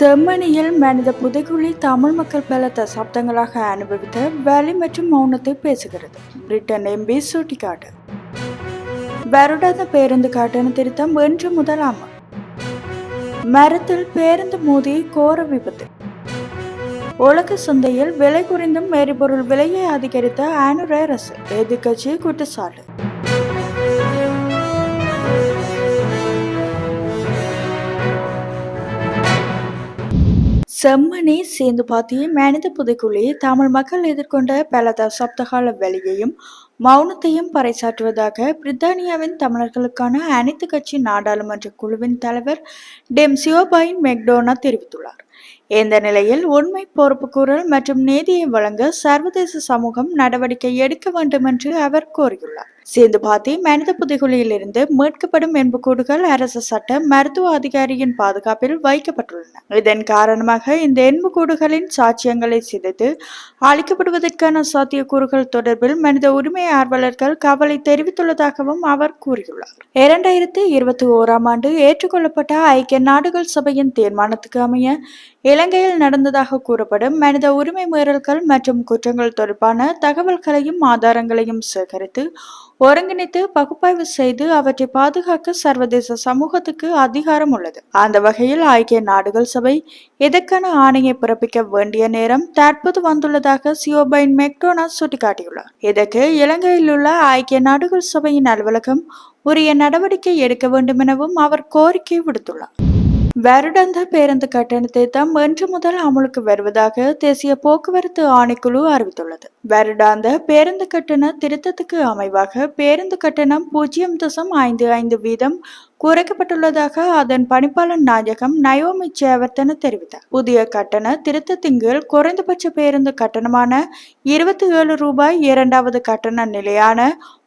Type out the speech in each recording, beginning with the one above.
செம்மணியில் மனித புதைகுழி தமிழ் மக்கள் பல தசாப்தங்களாக அனுபவித்த வலி மற்றும் மௌனத்தை பேசுகிறது. Britain MP சுட்டிக்காட்டு. வருடாத பேருந்து கட்டண திருத்தம் இன்று முதல் அமல். மரத்தில் பேருந்து மோதி கோர விபத்து. உலக சந்தையில் விலை குறைந்தும் எரிபொருள் விலையை அதிகரித்த ஆனுர அரசு எதிர்க்கட்சி குற்றச்சாட்டு. செம்மனே சேர்ந்து பாத்தி மனித புதைக்குள்ளே தமிழ் மக்கள் எதிர்கொண்ட பல தசாப்தகால வலியையும் மௌனத்தையும் பறைசாற்றுவதாக பிரித்தானியாவின் தமிழர்களுக்கான அனைத்து கட்சி நாடாளுமன்ற குழுவின் தலைவர் டெம் சிவபாயின் மெக்டோனா தெரிவித்துள்ளார். இந்த நிலையில் உண்மை பொறுப்புக்கூறல் மற்றும் நீதியை வழங்க சர்வதேச சமூகம் நடவடிக்கை எடுக்க வேண்டும் என்று அவர் கோரியுள்ளார். சேதுபாத்தி மனித புதைகுழியிலிருந்து மீட்கப்படும் எண்புக்கூடுகள் அரசு சட்ட மருத்துவ அதிகாரியின் பாதுகாப்பில் வைக்கப்பட்டுள்ளன. இதன் காரணமாக இந்த எண்புக்கூடுகளின் சாட்சியங்களை சிதைத்து அளிக்கப்படுவதற்கான சாத்தியக்கூறுகள் தொடர்பில் மனித உரிமை ஆர்வலர்கள் கவலை தெரிவித்துள்ளதாகவும் அவர் கூறியுள்ளார். இரண்டாயிரத்தி இருபத்தி ஓராம் ஆண்டு ஏற்றுக்கொள்ளப்பட்ட ஐக்கிய நாடுகள் சபையின் தீர்மானத்துக்கு அமைய இலங்கையில் நடந்ததாக கூறப்படும் மனித உரிமை மீறல்கள் மற்றும் குற்றங்கள் தொடர்பான தகவல்களையும் ஆதாரங்களையும் சேகரித்து ஒருங்கிணைத்து பகுப்பாய்வு செய்து அவற்றை பாதுகாக்க சர்வதேச சமூகத்துக்கு அதிகாரம் உள்ளது. அந்த வகையில் ஐக்கிய நாடுகள் சபை இதற்கான ஆணையை பிறப்பிக்க வேண்டிய நேரம் தற்போது வந்துள்ளதாக சியோபைன் மெக்டோனா சுட்டிக்காட்டியுள்ளார். இதற்கு இலங்கையில் உள்ள ஐக்கிய நாடுகள் சபையின் அலுவலகம் உரிய நடவடிக்கை எடுக்க வேண்டும் எனவும் அவர் கோரிக்கை விடுத்துள்ளார். வருடாந்த பேருந்து கட்டணத்தை திட்டம் இன்று முதல் அமலுக்கு வருவதாக தேசிய போக்குவரத்து ஆணைக்குழு அறிவித்துள்ளது. வருடாந்த பேருந்து கட்டண திருத்தத்துக்கு அமைவாக பேருந்து கட்டணம் பூஜ்ஜியம் தசம் ஐந்து ஐந்து வீதம் குறைக்கப்பட்டுள்ளதாக அதன் பணிப்பாளர் நாயகம் நயோமி சேவர்த்தன தெரிவித்தார். புதிய கட்டண திருத்தத்தின் கீழ் குறைந்தபட்ச பேருந்து கட்டணமான இருபத்தி ஏழு ரூபாய் இரண்டாவது கட்டண நிலையான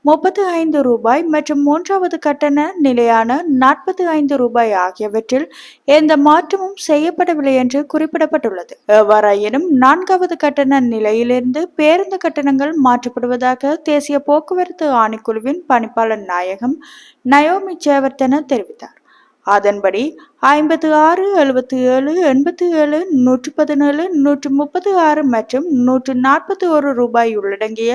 முப்பத்து ஐந்து ரூபாய் மற்றும் மூன்றாவது கட்டண நிலையான நாற்பத்தி ஐந்து ரூபாய் ஆகியவற்றில் எந்த மாற்றமும் செய்யப்படவில்லை என்று குறிப்பிடப்பட்டுள்ளது. எவ்வாறாயினும் நான்காவது கட்டண நிலையிலிருந்து பேருந்து கட்டணங்கள் மாற்றப்படுவதாக தேசிய போக்குவரத்து ஆணைக்குழுவின் பணிப்பாளர் நாயகம் நயோமி சேவர்த்தன தெரிவித்தார். அதன்படி ஐம்பத்து ஆறு எழுபத்தி ஏழு எண்பத்தி ஏழு நூற்று பதினேழு நூற்று முப்பத்தி ஆறு மற்றும் நூற்று நாற்பத்தி ஒரு ரூபாய் உள்ளடங்கிய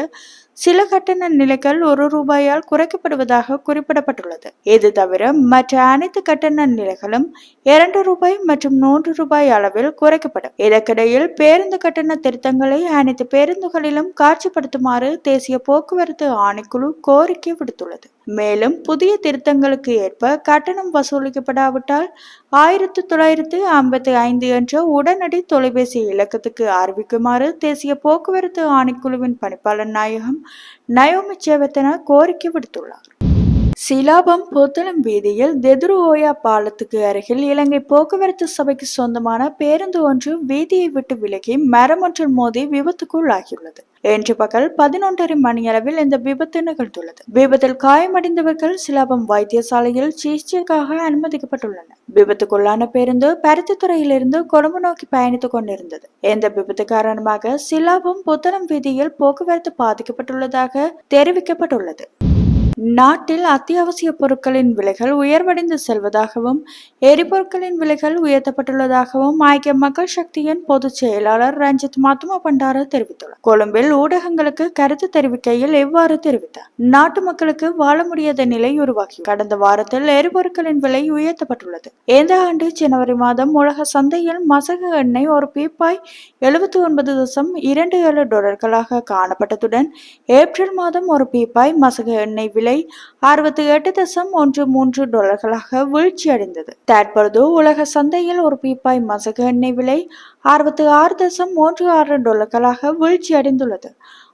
சில கட்டண நிலைகள் ஒரு ரூபாயால் குறைக்கப்படுவதாக குறிப்பிடப்பட்டுள்ளது. இது தவிர மற்ற அனைத்து கட்டண நிலைகளும் இரண்டு ரூபாய் மற்றும் மூன்று ரூபாய் அளவில் குறைக்கப்படும். இதற்கிடையில் பேருந்து கட்டண திருத்தங்களை அனைத்து பேருந்துகளிலும் காட்சிப்படுத்துமாறு தேசிய போக்குவரத்து ஆணைக்குழு கோரிக்கை விடுத்துள்ளது. மேலும் புதிய திருத்தங்களுக்கு ஏற்ப கட்டணம் வசூலிக்கப்படாவிட்டால் ஆயிரத்தி தொள்ளாயிரத்தி ஐம்பத்தி ஐந்து என்ற உடனடி தொலைபேசி இலக்கத்துக்கு அறிவிக்குமாறு தேசிய போக்குவரத்து ஆணைக்குழுவின் பணிப்பாளர் நாயகம் நயோமி சேவத்தன கோரிக்கை விடுத்துள்ளார். சிலாபம் புத்தளம் வீதியில் தெதுரு ஓயா பாலத்துக்கு அருகில் இலங்கை போக்குவரத்து சபைக்கு சொந்தமான பேருந்து ஒன்று வீதியை விட்டு விலகி மரம் ஒன்றில் மோதி விபத்துக்குள்ளாகியுள்ளது இன்று பகல் பதினொன்றரை மணியளவில் இந்த விபத்து நிகழ்ந்துள்ளது. விபத்தில் காயமடைந்தவர்கள் சிலாபம் வைத்தியசாலையில் சிகிச்சைக்காக அனுமதிக்கப்பட்டுள்ளனர். விபத்துக்குள்ளான பேருந்து பருத்தித்துறையிலிருந்து கொழும்பு நோக்கி பயணித்துக் கொண்டிருந்தது. இந்த விபத்து காரணமாக சிலாபம் புத்தளம் வீதியில் போக்குவரத்து பாதிக்கப்பட்டுள்ளதாக தெரிவிக்கப்பட்டுள்ளது. நாட்டில் அத்தியாவசிய பொருட்களின் விலைகள் உயர்வடைந்து செல்வதாகவும் எரிபொருட்களின் விலைகள் உயர்த்தப்பட்டுள்ளதாகவும் ஐக்கிய மக்கள் சக்தியின் பொதுச் செயலாளர் ரஞ்சித் மாத்துமா பண்டார தெரிவித்துள்ளார். கொழும்பில் ஊடகங்களுக்கு கருத்து தெரிவிக்கையில் எவ்வாறு தெரிவித்தார். நாட்டு மக்களுக்கு வாழ முடியாத நிலை உருவாகி கடந்த வாரத்தில் எரிபொருட்களின் விலை உயர்த்தப்பட்டுள்ளது. இந்த ஆண்டு ஜனவரி மாதம் உலக சந்தையில் மசக எண்ணெய் ஒரு பீப்பாய் எழுபத்தி ஒன்பது தசம் இரண்டு ஏழு டாலர்களாக காணப்பட்டதுடன் ஏப்ரல் மாதம் ஒரு பீப்பாய் மசக எண்ணெய் விலை அறுபத்தி எட்டு தசம் ஒன்று மூன்று டாலர்களாக வீழ்ச்சியடைந்தது. தற்பொழுது உலக சந்தையில் ஒரு பீப்பாய் மசக எண்ணெய் விலை அறுபத்தி ஆறு தசம் மூன்று ஆறு டாலர்களாக வீழ்ச்சியடைந்துள்ளது.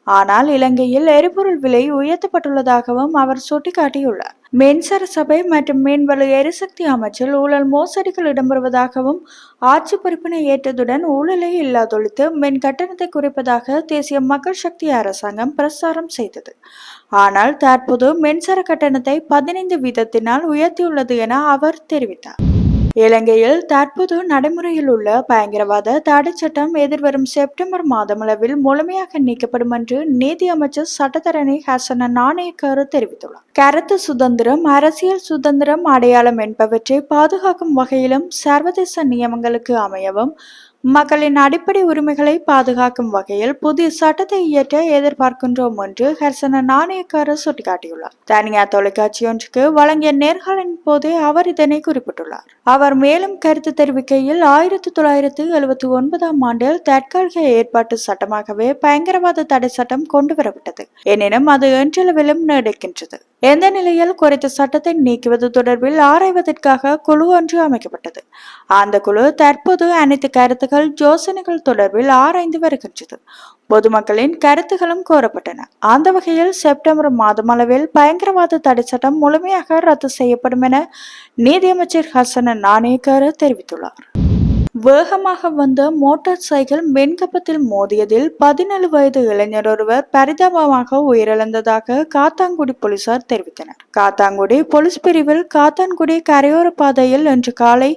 ஆனால் இலங்கையில் எரிபொருள் விலை உயர்த்தப்பட்டுள்ளதாகவும் அவர் சுட்டிக்காட்டியுள்ளார். மின்சார சபை மற்றும் மீன்வள எரிசக்தி அமைச்சில் ஊழல் மோசடிகள் இடம்பெறுவதாகவும் ஆட்சி பொறுப்பினை ஏற்றதுடன் ஊழலை இல்லாதொழித்து மின் கட்டணத்தை குறைப்பதாக தேசிய மக்கள் சக்தி அரசாங்கம் பிரசாரம் செய்தது. ஆனால் தற்போது மின்சார கட்டணத்தை பதினைந்து வீதத்தினால் உயர்த்தியுள்ளது என அவர் தெரிவித்தார். இலங்கையில் தற்போது நடைமுறையில் உள்ள பயங்கரவாத தடைச்சட்டம் எதிர்வரும் செப்டம்பர் மாதமளவில் முழுமையாக நீக்கப்படும் என்று நீதி அமைச்சர் சட்டத்தரணி ஹசன நாணயக்காரு தெரிவித்துள்ளார். கருத்து சுதந்திரம் அரசியல் சுதந்திரம் அடையாளம் என்பவற்றை பாதுகாக்கும் வகையிலும் சர்வதேச நியமங்களுக்கு அமையவும் மக்களின் அடிப்படை உரிமைகளை பாதுகாக்கும் வகையில் புதிய சட்டத்தை இயற்ற எதிர்பார்க்கின்றோம் என்று ஹர்சன நாணயக்காரர் சுட்டிக்காட்டியுள்ளார். தனியார் தொலைக்காட்சி ஒன்றுக்கு வழங்கிய நேர்காணலின் போதே அவர் இதனை குறிப்பிட்டுள்ளார். அவர் மேலும் கருத்து தெரிவிக்கையில் ஆயிரத்தி தொள்ளாயிரத்தி எழுபத்தி ஒன்பதாம் ஆண்டில் தற்காலிக ஏற்பாட்டு சட்டமாகவே பயங்கரவாத தடை சட்டம் கொண்டு வரப்பட்டது எனினும் அது என்றளவிலும் நீடிக்கின்றது. எந்த நிலையில் குறித்த சட்டத்தை நீக்குவது தொடர்பில் ஆராய்வதற்காக குழு ஒன்று அமைக்கப்பட்டது. அந்த குழு தற்போது அனைத்து கருத்துக்கள் யோசனைகள் தொடர்பில் ஆராய்ந்து வருகின்றது. பொதுமக்களின் கருத்துகளும் கோரப்பட்டன. அந்த வகையில் செப்டம்பர் மாதம் அளவில் பயங்கரவாத தடை சட்டம் முழுமையாக ரத்து செய்யப்படும் என நீதியமைச்சர் ஹசன நாணயக்கார தெரிவித்துள்ளார். வேகமாக வந்த மோட்டார் சைக்கிள் மென்கப்பத்தில் மோதியதில் பதினேழு வயது இளைஞர் ஒருவர் பரிதாபமாக உயிரிழந்ததாக காத்தாங்குடி போலீசார் தெரிவித்தனர். காத்தாங்குடி போலீஸ் பிரிவில் காத்தான்குடி கரையோர பாதையில் இன்று காலை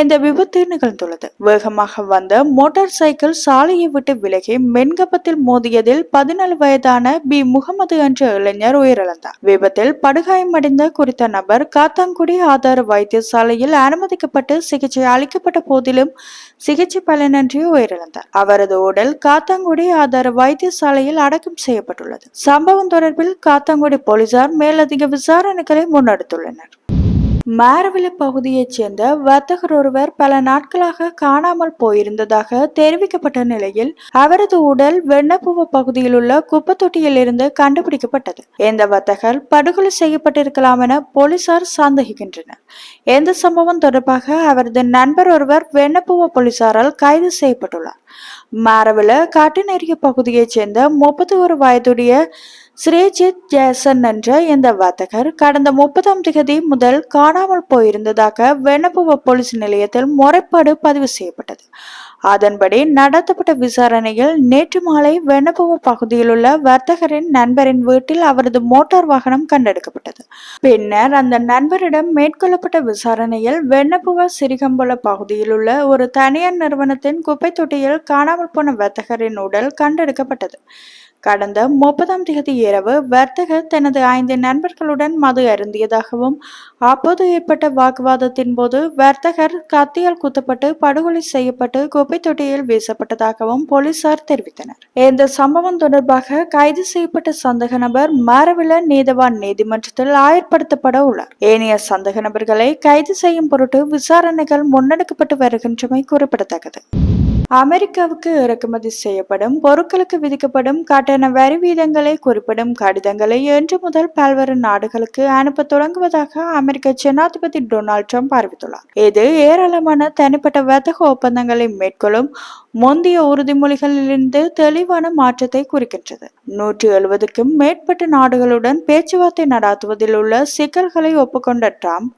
இந்த விபத்து நிகழ்ந்துள்ளது. வேகமாக வந்த மோட்டார் சைக்கிள் சாலையை விட்டு விலகி மென்கப்பத்தில் மோதியதில் பதினேழு வயதான பி. முகமது என்ற இளைஞர் உயிரிழந்தார். விபத்தில் படுகாயமடைந்த குறித்த நபர் காத்தாங்குடி ஆதார வைத்தியசாலையில் அனுமதிக்கப்பட்டு சிகிச்சை அளிக்கப்பட்ட போதிலும் சிகிச்சை பலனின்றி உயிரிழந்தார். அவரது உடல் காத்தாங்குடி ஆதார வைத்தியசாலையில் அடக்கம் செய்யப்பட்டுள்ளது. சம்பவம் தொடர்பில் காத்தாங்குடி போலீசார் மேலதிக விசாரணைகளை முன்னெடுத்துள்ளனர். மாரவில பகுதியைச் சேர்ந்த வர்த்தகர் ஒருவர் பல நாட்களாக காணாமல் போயிருந்ததாக தெரிவிக்கப்பட்ட நிலையில் அவரது உடல் வெண்ணப்பூவ பகுதியில் உள்ள குப்பத்தொட்டியில் இருந்து கண்டுபிடிக்கப்பட்டது. இந்த வர்த்தகர் படுகொலை செய்யப்பட்டிருக்கலாம் என போலீசார் சந்தேகிக்கின்றனர். இந்த சம்பவம் தொடர்பாக அவரது நண்பர் ஒருவர் வெண்ணப்பூவ போலீசாரால் கைது செய்யப்பட்டுள்ளார். மாரவில காட்டுநெறிய பகுதியைச் சேர்ந்த முப்பத்தி ஒரு வயதுடைய ஸ்ரீஜித் ஜேசன் என்ற இந்த வர்த்தகர் கடந்த முப்பதாம் தேதி முதல் காணாமல் போயிருந்ததாக வெண்ணப்புவ போலீஸ் நிலையத்தில் முறைப்பாடு பதிவு செய்யப்பட்டது. அதன்படி நடத்தப்பட்ட விசாரணையில் நேற்று மாலை வெண்ணப்புவ பகுதியில் உள்ள வர்த்தகரின் நண்பரின் வீட்டில் அவரது மோட்டார் வாகனம் கண்டெடுக்கப்பட்டது. பின்னர் அந்த நண்பரிடம் மேற்கொள்ளப்பட்ட விசாரணையில் வெண்ணப்புவ சிறிகம்பல பகுதியில் உள்ள ஒரு தனியார் நிறுவனத்தின் குப்பை தொட்டியில் காணாமல் போன வர்த்தகரின் உடல் கண்டெடுக்கப்பட்டது. கடந்த முப்பதாம் தேதி இரவு வர்த்தகர் தனது ஐந்து நண்பர்களுடன் மது அருந்தியதாகவும் அப்போது ஏற்பட்ட வாக்குவாதத்தின் போது வர்த்தகர் கத்தியால் குத்தப்பட்டு படுகொலை செய்யப்பட்டு குப்பை தொட்டியில் வீசப்பட்டதாகவும் போலீசார் தெரிவித்தனர். இந்த சம்பவம் தொடர்பாக கைது செய்யப்பட்ட சந்தக நபர் மாரவில நீதவான் நீதிமன்றத்தில் ஆயர்படுத்தப்பட உள்ளார். ஏனைய சந்தக நபர்களை கைது செய்யும் பொருட்டு விசாரணைகள் முன்னெடுக்கப்பட்டு வருகின்றமை குறிப்பிடத்தக்கது. அமெரிக்காவுக்கு இறக்குமதி செய்யப்படும் பொருட்களுக்கு விதிக்கப்படும் கட்டண வரி வீதங்களை குறிப்பிடும் கடிதங்களை இன்று முதல் பல்வேறு நாடுகளுக்கு அனுப்ப தொடங்குவதாக அமெரிக்க ஜனாதிபதி டொனால்ட் ட்ரம்ப் அறிவித்துள்ளார். இது ஏராளமான தனிப்பட்ட வர்த்தக ஒப்பந்தங்களை மேற்கொள்ளும் முந்தைய உறுதிமொழிகளிலிருந்து தெளிவான மாற்றத்தை குறிக்கின்றது. நூற்றி எழுபதுக்கும் மேற்பட்ட நாடுகளுடன் பேச்சுவார்த்தை நடாத்துவதில் உள்ள சிக்கல்களை ஒப்புக்கொண்ட ட்ரம்ப்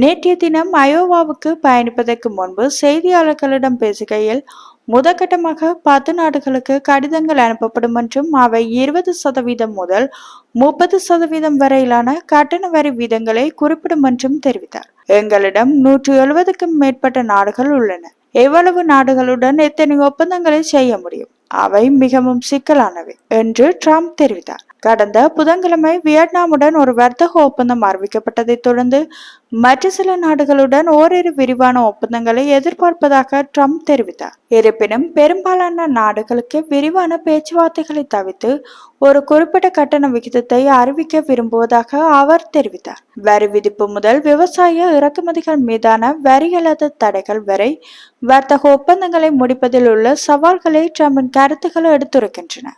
நேற்றைய தினம் அயோவாவுக்கு பயணிப்பதற்கு முன்பு செய்தியாளர்களிடம் பேசுகையில் முதற்கட்டமாக பத்து நாடுகளுக்கு கடிதங்கள் அனுப்பப்படும் என்றும் அவை இருபது சதவீதம் முதல் முப்பது சதவீதம் வரையிலான கட்டண வரி வீதங்களை குறிப்பிடும் என்றும் தெரிவித்தார். எங்களிடம் நூற்று எழுபதுக்கும் மேற்பட்ட நாடுகள் உள்ளன. எவ்வளவு நாடுகளுடன் எத்தனை ஒப்பந்தங்களை செய்ய முடியும்? அவை மிகவும் சிக்கலானவை என்று ட்ரம்ப் தெரிவித்தார். கடந்த புதன்கிழமை வியட்நாமுடன் ஒரு வர்த்தக ஒப்பந்தம் அறிவிக்கப்பட்டதைத் தொடர்ந்து மற்ற சில நாடுகளுடன் ஓரிரு விரிவான ஒப்பந்தங்களை எதிர்பார்ப்பதாக ட்ரம்ப் தெரிவித்தார். இருப்பினும் பெரும்பாலான நாடுகளுக்கு விரிவான பேச்சுவார்த்தைகளை தவிர்த்து ஒரு குறிப்பிட்ட கட்டண விகிதத்தை அறிவிக்க விரும்புவதாக அவர் தெரிவித்தார். வரி விதிப்பு முதல் விவசாய இறக்குமதிகள் மீதான வரி அல்லாத தடைகள் வரை வர்த்தக ஒப்பந்தங்களை முடிப்பதில் உள்ள சவால்களை ட்ரம்பின் கருத்துக்கள் எடுத்துரைக்கின்றன.